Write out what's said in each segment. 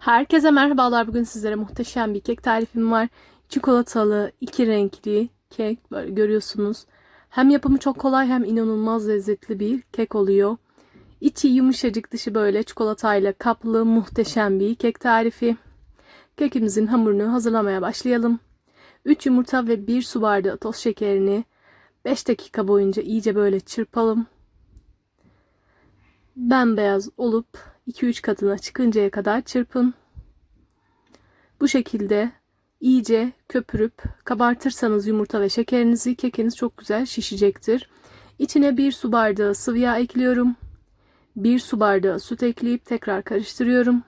Herkese merhabalar. Bugün sizlere muhteşem bir kek tarifim var. Çikolatalı, iki renkli kek böyle görüyorsunuz. Hem yapımı çok kolay hem inanılmaz lezzetli bir kek oluyor. İçi yumuşacık, dışı böyle çikolatayla kaplı muhteşem bir kek tarifi. Kekimizin hamurunu hazırlamaya başlayalım. 3 yumurta ve 1 su bardağı toz şekerini 5 dakika boyunca iyice böyle çırpalım. Bembeyaz olup 2-3 katına çıkıncaya kadar çırpın. Bu şekilde iyice köpürüp kabartırsanız yumurta ve şekerinizi kekiniz çok güzel şişecektir. İçine 1 su bardağı sıvı yağ ekliyorum. 1 su bardağı süt ekleyip tekrar karıştırıyorum.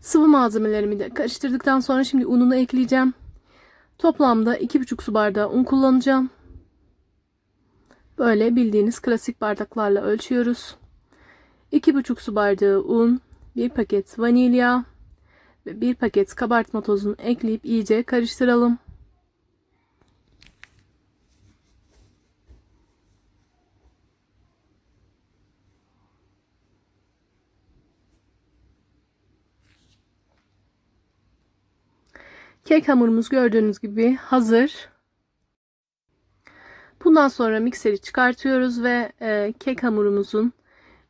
Sıvı malzemelerimi de karıştırdıktan sonra şimdi ununu ekleyeceğim. Toplamda 2,5 su bardağı un kullanacağım. Böyle bildiğiniz klasik bardaklarla ölçüyoruz. 2,5 su bardağı un, 1 paket vanilya ve 1 paket kabartma tozunu ekleyip iyice karıştıralım. Kek hamurumuz gördüğünüz gibi hazır. Bundan sonra mikseri çıkartıyoruz ve e, kek hamurumuzun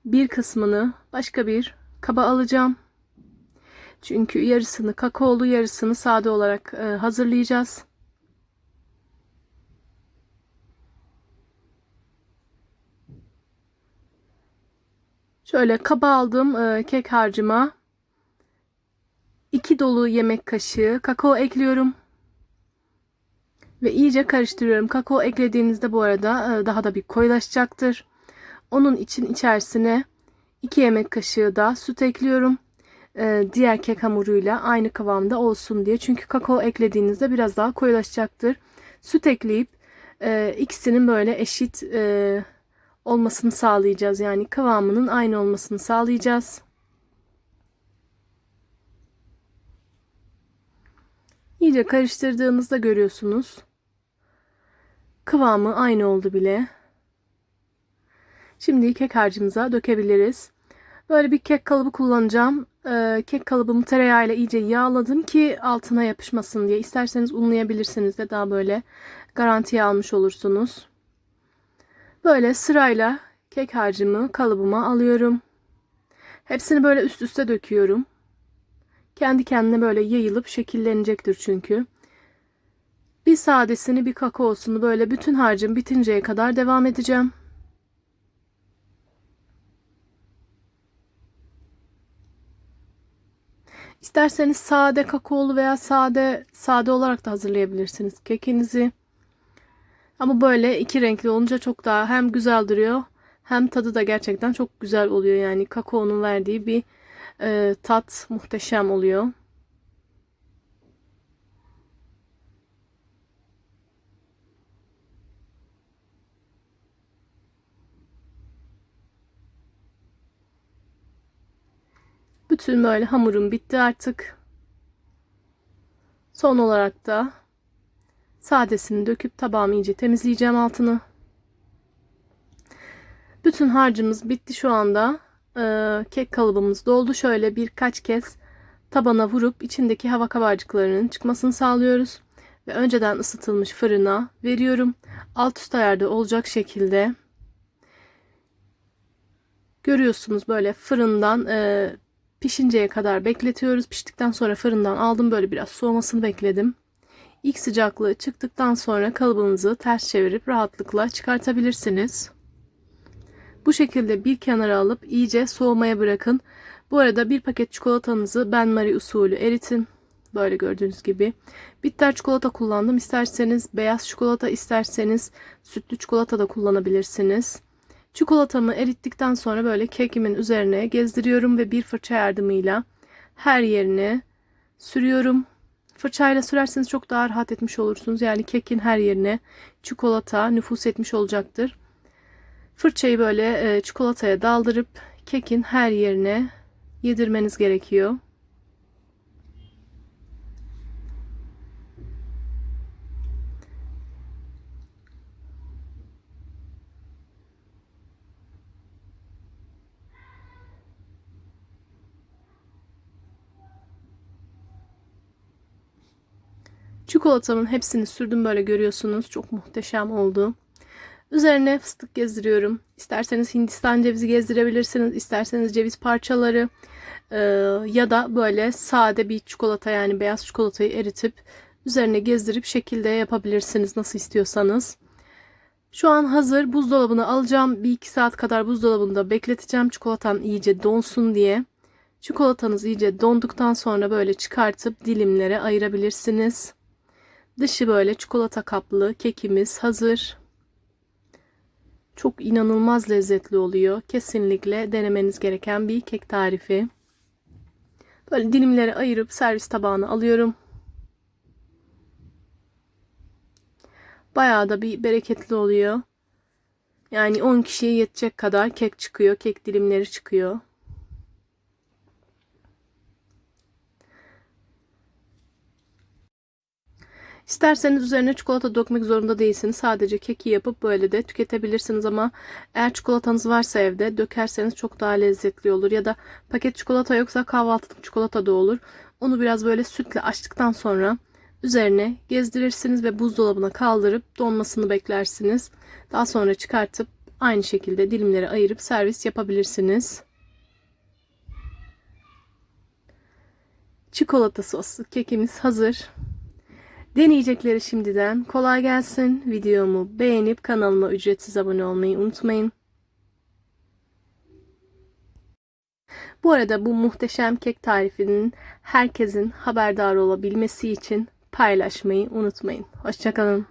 bir kısmını başka bir kaba alacağım. Çünkü yarısını kakaolu yarısını sade olarak e, hazırlayacağız. Şöyle kaba aldım e, kek harcıma 2 dolu yemek kaşığı kakao ekliyorum. Ve iyice karıştırıyorum. Kakao eklediğinizde bu arada e, daha da bir koyulaşacaktır. Onun için içerisine 2 yemek kaşığı da süt ekliyorum. E, diğer kek hamuruyla aynı kıvamda olsun diye. Çünkü kakao eklediğinizde biraz daha koyulaşacaktır. Süt ekleyip e, ikisinin böyle eşit olmasını sağlayacağız. Yani kıvamının aynı olmasını sağlayacağız. İyice karıştırdığınızda görüyorsunuz. Kıvamı aynı oldu bile. Şimdi kek harcımıza dökebiliriz. Böyle bir kek kalıbı kullanacağım. Ee, kek kalıbımı tereyağıyla iyice yağladım ki altına yapışmasın diye. İsterseniz unlayabilirsiniz de daha böyle garantiye almış olursunuz. Böyle sırayla kek harcımı kalıbıma alıyorum. Hepsini böyle üst üste döküyorum. Kendi kendine böyle yayılıp şekillenecektir çünkü. Bir sadesini bir kakaosunu böyle bütün harcım bitinceye kadar devam edeceğim. İsterseniz sade kakaolu veya sade sade olarak da hazırlayabilirsiniz kekinizi. Ama böyle iki renkli olunca çok daha hem güzel duruyor hem tadı da gerçekten çok güzel oluyor. Yani kakaonun verdiği bir e, tat muhteşem oluyor. Bütün böyle hamurum bitti artık. Son olarak da sadesini döküp tabağımı iyice temizleyeceğim altını. Bütün harcımız bitti şu anda e, kek kalıbımız doldu. Şöyle birkaç kez tabana vurup içindeki hava kabarcıklarının çıkmasını sağlıyoruz. Ve önceden ısıtılmış fırına veriyorum. Alt üst ayarda olacak şekilde görüyorsunuz böyle fırından e, pişinceye kadar bekletiyoruz. Piştikten sonra fırından aldım böyle biraz soğumasını bekledim. İlk sıcaklığı çıktıktan sonra kalıbınızı ters çevirip rahatlıkla çıkartabilirsiniz. Bu şekilde bir kenara alıp iyice soğumaya bırakın. Bu arada bir paket çikolatanızı Ben Marie usulü eritin. Böyle gördüğünüz gibi. Bitter çikolata kullandım. İsterseniz beyaz çikolata isterseniz sütlü çikolata da kullanabilirsiniz. Çikolatamı erittikten sonra böyle kekimin üzerine gezdiriyorum ve bir fırça yardımıyla her yerine sürüyorum. Fırçayla sürerseniz çok daha rahat etmiş olursunuz. Yani kekin her yerine çikolata nüfus etmiş olacaktır. Fırçayı böyle e, çikolataya daldırıp kekin her yerine yedirmeniz gerekiyor. Çikolatamın hepsini sürdüm böyle görüyorsunuz. Çok muhteşem oldu. Üzerine fıstık gezdiriyorum. İsterseniz Hindistan cevizi gezdirebilirsiniz. İsterseniz ceviz parçaları e, ya da böyle sade bir çikolata yani beyaz çikolatayı eritip üzerine gezdirip şekilde yapabilirsiniz nasıl istiyorsanız. Şu an hazır. Buzdolabına alacağım. Bir iki saat kadar buzdolabında bekleteceğim. Çikolatam iyice donsun diye. Çikolatanız iyice donduktan sonra böyle çıkartıp dilimlere ayırabilirsiniz. Dışı böyle çikolata kaplı kekimiz hazır. Çok inanılmaz lezzetli oluyor. Kesinlikle denemeniz gereken bir kek tarifi. Böyle dilimlere ayırıp servis tabağına alıyorum. Bayağı da bir bereketli oluyor. Yani 10 kişiye yetecek kadar kek çıkıyor. Kek dilimleri çıkıyor. İsterseniz üzerine çikolata dökmek zorunda değilsiniz. Sadece keki yapıp böyle de tüketebilirsiniz ama eğer çikolatanız varsa evde dökerseniz çok daha lezzetli olur. Ya da paket çikolata yoksa kahvaltılık çikolata da olur. Onu biraz böyle sütle açtıktan sonra üzerine gezdirirsiniz ve buzdolabına kaldırıp donmasını beklersiniz. Daha sonra çıkartıp aynı şekilde dilimlere ayırıp servis yapabilirsiniz. Çikolata soslu kekimiz hazır. Deneyecekleri şimdiden kolay gelsin. Videomu beğenip kanalıma ücretsiz abone olmayı unutmayın. Bu arada bu muhteşem kek tarifinin herkesin haberdar olabilmesi için paylaşmayı unutmayın. Hoşçakalın.